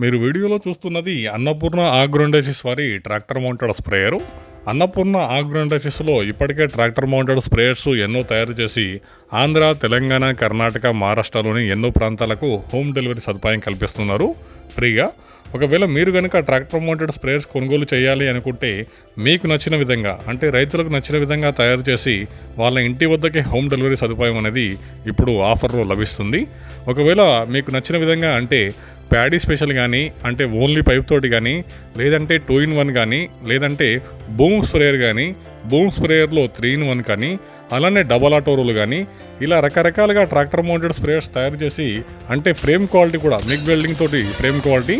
మీరు వీడియోలో చూస్తున్నది అన్నపూర్ణ ఆగ్రోండేసిస్ వారి ట్రాక్టర్ మౌంటెడ్ స్ప్రేయరు. అన్నపూర్ణ ఆగ్రోండేసిస్లో ఇప్పటికే ట్రాక్టర్ మౌంటెడ్ స్ప్రేయర్స్ ఎన్నో తయారు చేసి ఆంధ్ర తెలంగాణ కర్ణాటక మహారాష్ట్రలోని ఎన్నో ప్రాంతాలకు హోమ్ డెలివరీ సదుపాయం కల్పిస్తున్నారు. ఫ్రీగా. ఒకవేళ మీరు కనుక ట్రాక్టర్ మౌంటెడ్ స్ప్రేయర్స్ కొనుగోలు చేయాలి అనుకుంటే మీకు నచ్చిన విధంగా అంటే రైతులకు నచ్చిన విధంగా తయారు చేసి వాళ్ళ ఇంటి వద్దకే హోమ్ డెలివరీ సదుపాయం అనేది ఇప్పుడు ఆఫర్లో లభిస్తుంది. ఒకవేళ మీకు నచ్చిన విధంగా అంటే ప్యాడీ స్పెషల్ కానీ అంటే ఓన్లీ పైప్ తోటి కానీ లేదంటే టూ ఇన్ వన్ కానీ లేదంటే బూమ్ స్ప్రేయర్ కానీ బూమ్ స్ప్రేయర్లో త్రీ ఇన్ వన్ కానీ అలానే డబల్ ఆటో కానీ ఇలా రకరకాలుగా ట్రాక్టర్ మౌంటెడ్ స్ప్రేయర్స్ తయారు చేసి అంటే ఫ్రేమ్ క్వాలిటీ కూడా మిగ్ వెల్డింగ్ తోటి ఫ్రేమ్ క్వాలిటీ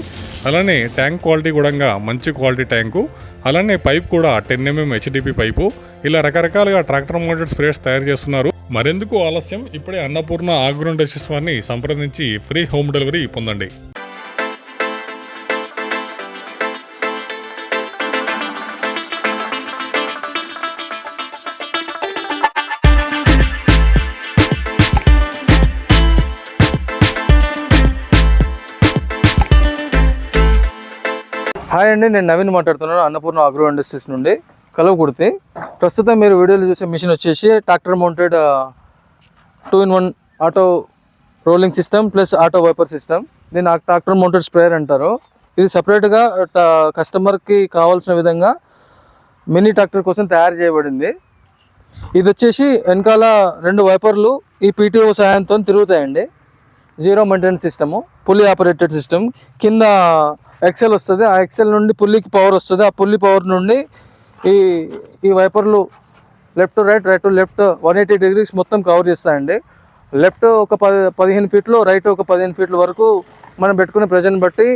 అలానే ట్యాంక్ క్వాలిటీ కూడా మంచి క్వాలిటీ ట్యాంకు అలానే పైప్ కూడా ten M M H D P pipe ఇలా రకరకాలుగా ట్రాక్టర్ మౌంటెడ్ స్ప్రేయర్స్ తయారు చేస్తున్నారు. మరెందుకు ఆలస్యం? ఇప్పుడే అన్నపూర్ణ ఆగ్రోండెసిస్ వారిని సంప్రదించి ఫ్రీ హోమ్ డెలివరీ పొందండి. హాయ్ అండి నేను నవీన్ మాట్లాడుతున్నాను అన్నపూర్ణ అగ్రో ఇండస్ట్రీస్ నుండి. కలవకుర్తి ప్రస్తుతం మీరు వీడియోలో చూసే మిషన్ వచ్చేసి tractor mounted two in one auto rolling system plus auto wiper system దీన్ని ట్రాక్టర్ మౌంటెడ్ స్ప్రేయర్ అంటారు. ఇది సపరేట్గా కస్టమర్కి కావాల్సిన విధంగా మినీ ట్రాక్టర్ కోసం తయారు చేయబడింది. ఇది వచ్చేసి వెనకాల రెండు వైపర్లు ఈ పీటీఓ సహాయంతో తిరుగుతాయండి. Zero maintenance system pulley operated system కింద ఎక్సెల్ వస్తుంది. ఆ ఎక్సెల్ నుండి పుల్లికి పవర్ వస్తుంది. ఆ పుల్లి పవర్ నుండి ఈ ఈ వైపర్లు left right right to left one eighty degrees మొత్తం కవర్ చేస్తాయండి. లెఫ్ట్ ఒక పది పదిహేను ఫీట్లు రైట్ ఒక పదిహేను ఫీట్ల వరకు మనం పెట్టుకునే ప్రజెంట్ బట్టి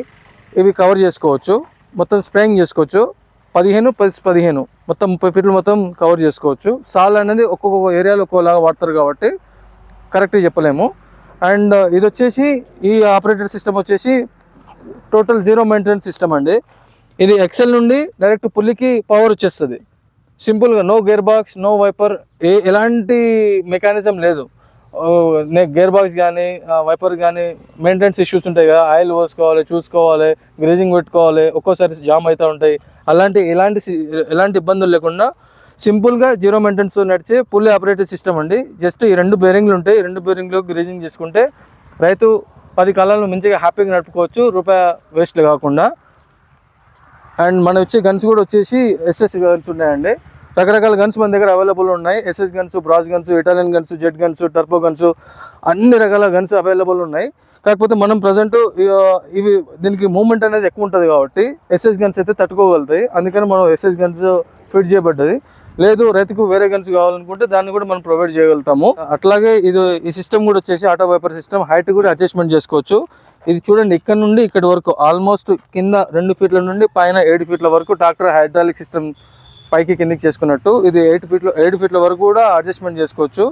ఇవి కవర్ చేసుకోవచ్చు. మొత్తం స్ప్రేయింగ్ చేసుకోవచ్చు. పదిహేను పది పదిహేను. మొత్తం ముప్పై ఫీట్లు మొత్తం కవర్ చేసుకోవచ్చు. సాల్ అనేది ఒక్కొక్క ఏరియాలో ఒక్కోలాగా వాడతారు కాబట్టి కరెక్ట్గా చెప్పలేము. అండ్ ఇది వచ్చేసి ఈ ఆపరేటర్ సిస్టమ్ వచ్చేసి టోటల్ జీరో మెయింటెనెన్స్ సిస్టమ్ అండి. ఇది ఎక్సెల్ నుండి డైరెక్ట్ పుల్లికి పవర్ వచ్చేస్తుంది. సింపుల్గా no gear box no wiper ఏ ఎలాంటి మెకానిజం లేదు. గేర్ బాక్స్ కానీ వైపర్ కానీ మెయింటెనెన్స్ ఇష్యూస్ ఉంటాయి కదా ఆయిల్ పోసుకోవాలి చూసుకోవాలి గ్రీజింగ్ పెట్టుకోవాలి ఒక్కోసారి జామ్ అవుతూ ఉంటాయి. అలాంటి ఎలాంటి సి- ఎలాంటి ఇబ్బందులు లేకుండా సింపుల్గా జీరో మెయింటెనెన్స్ నడిచే పుల్లి ఆపరేటివ్ సిస్టమ్ అండి. జస్ట్ ఈ రెండు బేరింగ్లు ఉంటాయి. ఈ రెండు బేరింగ్లో గ్రీజింగ్ చేసుకుంటే రైతు పది కాలాలు మంచిగా హ్యాపీగా నడుపుకోవచ్చు రూపాయి వేస్ట్ కాకుండా. అండ్ మన వచ్చే గన్స్ కూడా వచ్చేసి ఎస్ఎస్ గన్స్ ఉన్నాయండి. రకరకాల గన్స్ మన దగ్గర అవైలబుల్ ఉన్నాయి. SS guns brass guns Italian guns jet guns turbo guns అన్ని రకాల గన్స్ అవైలబుల్ ఉన్నాయి. కాకపోతే మనం ప్రజెంట్ ఇవి దీనికి మూమెంట్ అనేది ఎక్కువ ఉంటుంది కాబట్టి ఎస్ఎస్ గన్స్ అయితే తట్టుకోగలుగుతాయి. అందుకని మనం ఎస్ఎస్ గన్స్ ఫిట్ చేయబడ్డది. లేదు రైతుకు వేరే గన్స్ కావాలనుకుంటే దాన్ని కూడా మనం ప్రొవైడ్ చేయగలుగుతాము. అట్లాగే ఇది ఈ సిస్టమ్ కూడా వచ్చేసి ఆటో వైపర్ సిస్టమ్ హైట్ కూడా అడ్జస్ట్మెంట్ చేసుకోవచ్చు. ఇది చూడండి ఇక్కడ నుండి ఇక్కడ వరకు ఆల్మోస్ట్ కింద రెండు ఫీట్ల నుండి పైన ఏడు ఫీట్ల వరకు ట్రాక్టర్ హైడ్రాలిక్ సిస్టమ్ పైకి కిందికి చేసుకున్నట్టు ఇది ఎయిట్ ఫీట్ల ఏడు ఫీట్ల వరకు కూడా అడ్జస్ట్మెంట్ చేసుకోవచ్చు.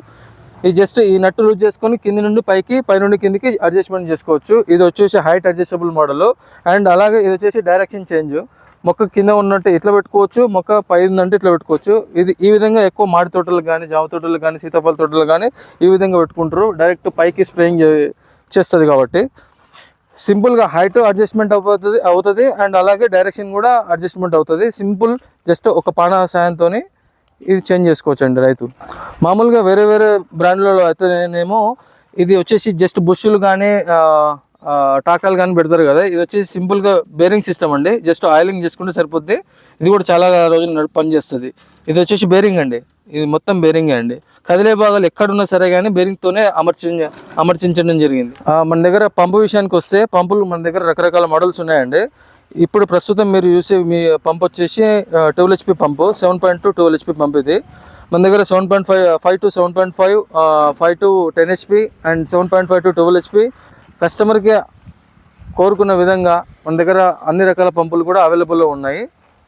ఇది జస్ట్ ఈ నట్టు లూజ్ చేసుకొని కింది నుండి పైకి పై నుండి కిందికి అడ్జస్ట్మెంట్ చేసుకోవచ్చు. ఇది వచ్చేసి హైట్ అడ్జస్టబుల్ మోడల్ అండ్ అలాగే ఇది వచ్చేసి డైరెక్షన్ చేంజ్ మొక్క కింద ఉన్నట్టు ఇట్లా పెట్టుకోవచ్చు? మొక్క పై ఉందంటే ఇట్లా పెట్టుకోవచ్చు. ఇది ఈ విధంగా ఎక్కువ మాడి తోటలు కానీ జామ తోటలు కానీ సీతాఫల తోటలు కానీ ఈ విధంగా పెట్టుకుంటారు. డైరెక్ట్ పైకి స్ప్రేయింగ్ చేస్తుంది కాబట్టి. సింపుల్గా హైట్ అడ్జస్ట్మెంట్ అవుతుంది అవుతుంది అండ్ అలాగే డైరెక్షన్ కూడా అడ్జస్ట్మెంట్ అవుతుంది. సింపుల్ జస్ట్ ఒక పాన సాయంతో ఇది చేంజ్ చేసుకోవచ్చు అండి రైతు. మామూలుగా వేరే వేరే బ్రాండ్లలో అయితేనేమో ఇది వచ్చేసి జస్ట్ బుష్లు కానీ టాకాలు కానీ పెడతారు కదా ఇది వచ్చి సింపుల్గా బేరింగ్ సిస్టమ్ అండి. జస్ట్ ఆయిలింగ్ చేసుకుంటే సరిపోద్ది. ఇది కూడా చాలా రోజులు పనిచేస్తుంది ఇది వచ్చేసి బేరింగ్ అండి. ఇది మొత్తం బేరింగ్ అండి. కదిలే భాగాలు ఎక్కడున్నా సరే కానీ బేరింగ్తోనే అమర్చి అమర్చించడం జరిగింది. మన దగ్గర పంపు విషయానికి వస్తే పంపులు మన దగ్గర రకరకాల మోడల్స్ ఉన్నాయండి. ఇప్పుడు ప్రస్తుతం మీరు చూసే మీ పంప్ వచ్చేసి twelve HP pump seven point to twelve HP pump ఇది. మన దగ్గర seven point five five to seven point five five to ten HP and seven point five to twelve HP కస్టమర్కి కోరుకున్న విధంగా మన దగ్గర అన్ని రకాల పంపులు కూడా అవైలబుల్లో ఉన్నాయి.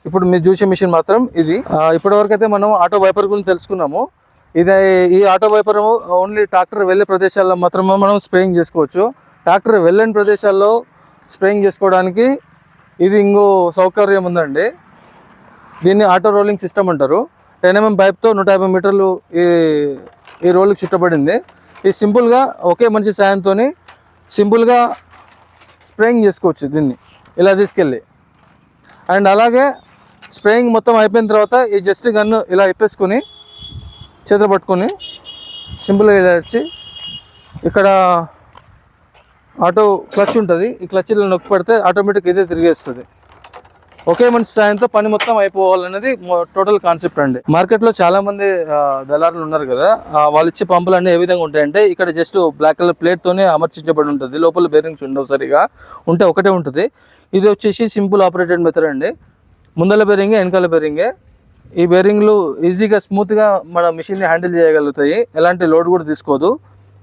ఇప్పుడు మీరు చూసే మిషన్ మాత్రం ఇది. ఇప్పటివరకు అయితే మనం ఆటో వైపర్ గురించి తెలుసుకున్నాము. ఇది ఈ ఆటో వైపర్ ఓన్లీ ట్రాక్టర్ వెళ్ళే ప్రదేశాల్లో మాత్రమే మనం స్ప్రేయింగ్ చేసుకోవచ్చు. ట్రాక్టర్ వెళ్ళని ప్రదేశాల్లో స్ప్రేయింగ్ చేసుకోవడానికి ఇది ఇంకో సౌకర్యం ఉందండి. దీన్ని ఆటో రోలింగ్ సిస్టమ్ అంటారు. టెన్ ఎంఎం పైప్తో నూట యాభై మీటర్లు ఈ ఈ రోల్కి చుట్టబడింది. ఇది సింపుల్గా ఒకే మనిషి సాయంతో సింపుల్గా స్ప్రేయింగ్ చేసుకోవచ్చు దీన్ని. ఇలా తీసుకెళ్ళి. అండ్ అలాగే స్ప్రేయింగ్ మొత్తం అయిపోయిన తర్వాత ఈ జస్ట్ గన్ను ఇలా ఇప్పేసుకొని చేతులు పట్టుకొని సింపుల్గా ఇలా వచ్చి ఇక్కడ ఆటో క్లచ్ ఉంటుంది. ఈ క్లచ్ ఇలా నొక్కి పెడితే ఆటోమేటిక్ ఇదే తిరిగేస్తుంది. ఒకే మనిషి సాయంతో పని మొత్తం అయిపోవాలనేది టోటల్ కాన్సెప్ట్ అండి. మార్కెట్లో చాలా మంది దళారులు ఉన్నారు కదా వాళ్ళు ఇచ్చే పంపులు అన్నీ ఏ విధంగా ఉంటాయంటే ఇక్కడ జస్ట్ బ్లాక్ కలర్ ప్లేట్తోనే అమర్చించబడి ఉంటుంది. లోపల బేరింగ్స్ ఉండవు సరిగా. ఉంటే ఒకటే ఉంటుంది. ఇది వచ్చేసి సింపుల్ ఆపరేటెడ్ మెథడ్ అండి. ముందల బేరింగే వెనకాల బేరింగే ఈ బేరింగ్లు ఈజీగా స్మూత్గా మన మిషన్ని హ్యాండిల్ చేయగలుగుతాయి. ఎలాంటి లోడ్ కూడా తీసుకోదు.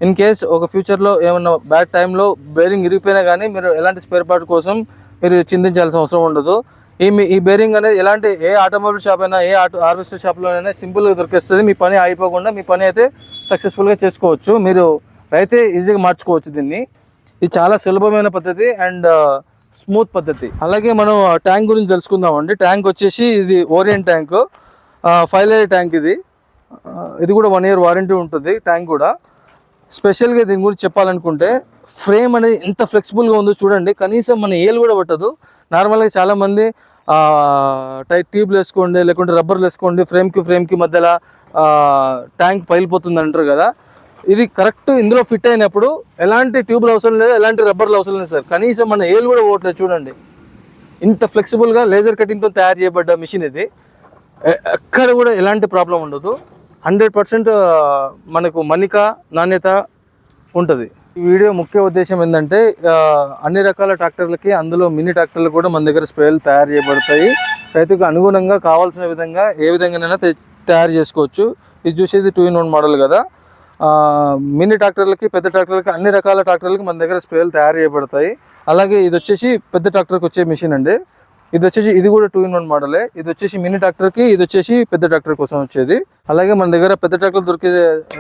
ఇన్ కేస్ ఒక ఫ్యూచర్లో ఏమన్నా బ్యాడ్ టైంలో బేరింగ్ ఇరిగిపోయినా కానీ మీరు ఎలాంటి స్పేర్ పార్ట్ కోసం మీరు చింతించాల్సిన అవసరం ఉండదు. ఈ మీ ఈ బేరింగ్ అనేది ఎలాంటి ఏ ఆటోమొబైల్ షాప్ అయినా ఏ ఆటో హార్వెస్టర్ షాప్లోనైనా సింపుల్గా దొరికేస్తుంది. మీ పని అయిపోకుండా మీ పని అయితే సక్సెస్ఫుల్గా చేసుకోవచ్చు. మీరు అయితే ఈజీగా మార్చుకోవచ్చు దీన్ని. ఇది చాలా సులభమైన పద్ధతి అండ్ స్మూత్ పద్ధతి. అలాగే మనం ట్యాంక్ గురించి తెలుసుకుందామండి. ట్యాంక్ వచ్చేసి ఇది Orient tank five layer tank ఇది. ఇది కూడా వన్ ఇయర్ వారంటీ ఉంటుంది ట్యాంక్ కూడా. స్పెషల్గా దీని గురించి చెప్పాలనుకుంటే ఫ్రేమ్ అనేది ఎంత ఫ్లెక్సిబుల్గా ఉందో చూడండి. కనీసం మన ఏలు కూడా పట్టదు. నార్మల్గా చాలామంది టైట్ ట్యూబ్లు వేసుకోండి లేకుంటే రబ్బర్లు వేసుకోండి ఫ్రేమ్కి ఫ్రేమ్కి మధ్యలో ట్యాంక్ పగిలిపోతుంది అంటారు కదా. ఇది కరెక్ట్ ఇందులో ఫిట్ అయినప్పుడు ఎలాంటి ట్యూబ్లు అవసరం లేదు ఎలాంటి రబ్బర్లు అవసరం లేదు సార్. కనీసం మన ఏలు కూడా పోవట్లేదు చూడండి. ఇంత ఫ్లెక్సిబుల్గా లేజర్ కటింగ్తో తయారు చేయబడ్డ మిషన్ ఇది. ఎక్కడ కూడా ఎలాంటి ప్రాబ్లం ఉండదు. హండ్రెడ్ పర్సెంట్ మనకు మన్నిక నాణ్యత ఉంటుంది. ఈ వీడియో ముఖ్య ఉద్దేశం ఏంటంటే అన్ని రకాల ట్రాక్టర్లకి అందులో మినీ ట్రాక్టర్లు కూడా మన దగ్గర స్ప్రేలు తయారు చేయబడతాయి. రైతుకు అనుగుణంగా కావాల్సిన విధంగా ఏ విధంగానైనా తయారు చేసుకోవచ్చు. ఇది చూసేది టూ ఇన్ వన్ మోడల్ కదా. మినీ ట్రాక్టర్లకి పెద్ద ట్రాక్టర్లకి అన్ని రకాల ట్రాక్టర్లకి మన దగ్గర స్ప్రేలు తయారు చేయబడతాయి. అలాగే ఇది వచ్చేసి పెద్ద ట్రాక్టర్కి వచ్చే మిషన్ అండి. ఇది వచ్చేసి ఇది కూడా టూ ఇన్ వన్ మోడలే ఇది వచ్చేసి మినీ ట్రాక్టర్కి ఇది వచ్చేసి పెద్ద ట్రాక్టర్ కోసం వచ్చేది. అలాగే మన దగ్గర పెద్ద ట్రాక్టర్ దొరికే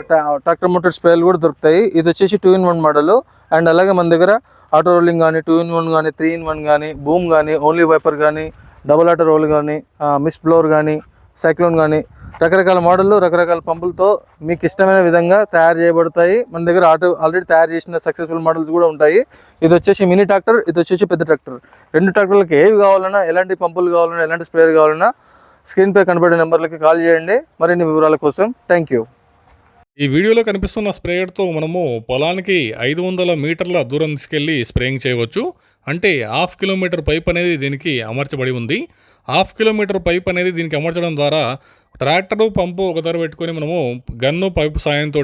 ట్రా- ట్రాక్టర్ మోటార్ స్ప్రేలు కూడా దొరుకుతాయి. ఇది వచ్చేసి two in one model and అలాగే మన దగ్గర ఆటో రోలింగ్ కానీ టూ ఇన్ వన్ కానీ త్రీ ఇన్ వన్ కానీ బూమ్ కానీ ఓన్లీ వైపర్ కానీ డబుల్ ఆటో రోల్ కానీ మిస్ బ్లోర్ కానీ సైక్లోన్ కానీ రకరకాల మోడళ్ళు రకరకాల పంపులతో మీకు ఇష్టమైన విధంగా తయారు చేయబడతాయి. మన దగ్గర ఆటో ఆల్రెడీ తయారు చేసిన సక్సెస్ఫుల్ మోడల్స్ కూడా ఉంటాయి. ఇది వచ్చేసి మినీ ట్రాక్టర్ ఇది వచ్చేసి పెద్ద ట్రాక్టర్. రెండు ట్రాక్టర్లకి ఏవి కావాలన్నా ఎలాంటి పంపులు కావాలన్నా ఎలాంటి స్ప్రేయర్ కావాలన్నా స్క్రీన్పై కనబడే నెంబర్లకి కాల్ చేయండి. మరిన్ని వివరాల కోసం థ్యాంక్ యూ ఈ వీడియోలో కనిపిస్తున్న స్ప్రేయర్తో మనము పొలానికి ఐదు వందల మీటర్ల దూరం తీసుకెళ్ళి స్ప్రేయింగ్ చేయవచ్చు. అంటే హాఫ్ కిలోమీటర్ పైప్ అనేది దీనికి అమర్చబడి ఉంది. హాఫ్ కిలోమీటర్ పైప్ అనేది దీనికి అమర్చడం ద్వారా ట్రాక్టరు పంపు ఒక ధర పెట్టుకొని మనము గన్ను పైపు సాయంతో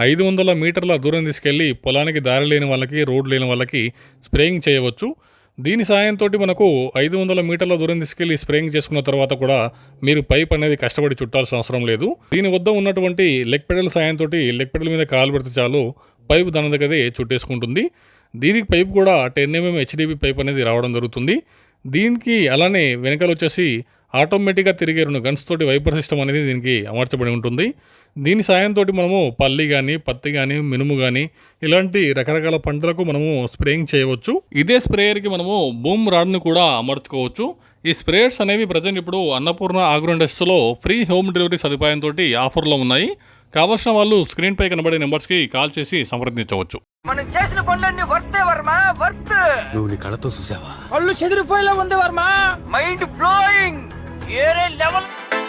ఐదు వందల మీటర్ల దూరం తీసుకెళ్ళి పొలానికి దారి లేని వాళ్ళకి రోడ్ లేని వాళ్ళకి స్ప్రేయింగ్ చేయవచ్చు. దీని సాయంతో మనకు ఐదు వందల మీటర్ల దూరం తీసుకెళ్ళి స్ప్రేయింగ్ చేసుకున్న తర్వాత కూడా మీరు పైప్ అనేది కష్టపడి చుట్టాల్సిన అవసరం లేదు. దీని వద్ద ఉన్నటువంటి లెగ్ పెడల్ సాయంతో లెగ్ పెడల్ మీద కాలు పెడితే చాలు పైప్ దాని దగ్గరే చుట్టేసుకుంటుంది. దీనికి పైప్ కూడా టెన్ ఎంఎం హెచ్డిబి పైప్ అనేది రావడం జరుగుతుంది. దీనికి అలానే వెనకాల వచ్చేసి ఆటోమేటిక్గా తిరిగే రెండు గన్స్ తోటి వైపర్ సిస్టమ్ అనేది దీనికి అమర్చబడి ఉంటుంది. దీని సాయంతో మనము పల్లి కానీ పత్తి కానీ మినుము కానీ ఇలాంటి రకరకాల పంటలకు మనము స్ప్రేయింగ్ చేయవచ్చు. ఇదే స్ప్రేయర్కి మనము బూమ్ రాడ్ను కూడా అమర్చుకోవచ్చు. ఈ స్ప్రేయర్స్ అనేవి ప్రజెంట్ ఇప్పుడు అన్నపూర్ణ ఆగ్రో ఇండస్ట్రీలో ఫ్రీ హోమ్ డెలివరీ సదుపాయంతో ఆఫర్లో ఉన్నాయి. కావాల్సిన వాళ్ళు స్క్రీన్ పై కనబడే నెంబర్స్కి కాల్ చేసి సంప్రదించవచ్చు. మనం చేసిన పనులన్నీ వర్తే వర్మ? వర్త్ నువ్వు నీ కళ్ళతో చూసావా? పళ్ళు చెదిరిపోయేలా ఉంది Varma? Mind blowing Here level.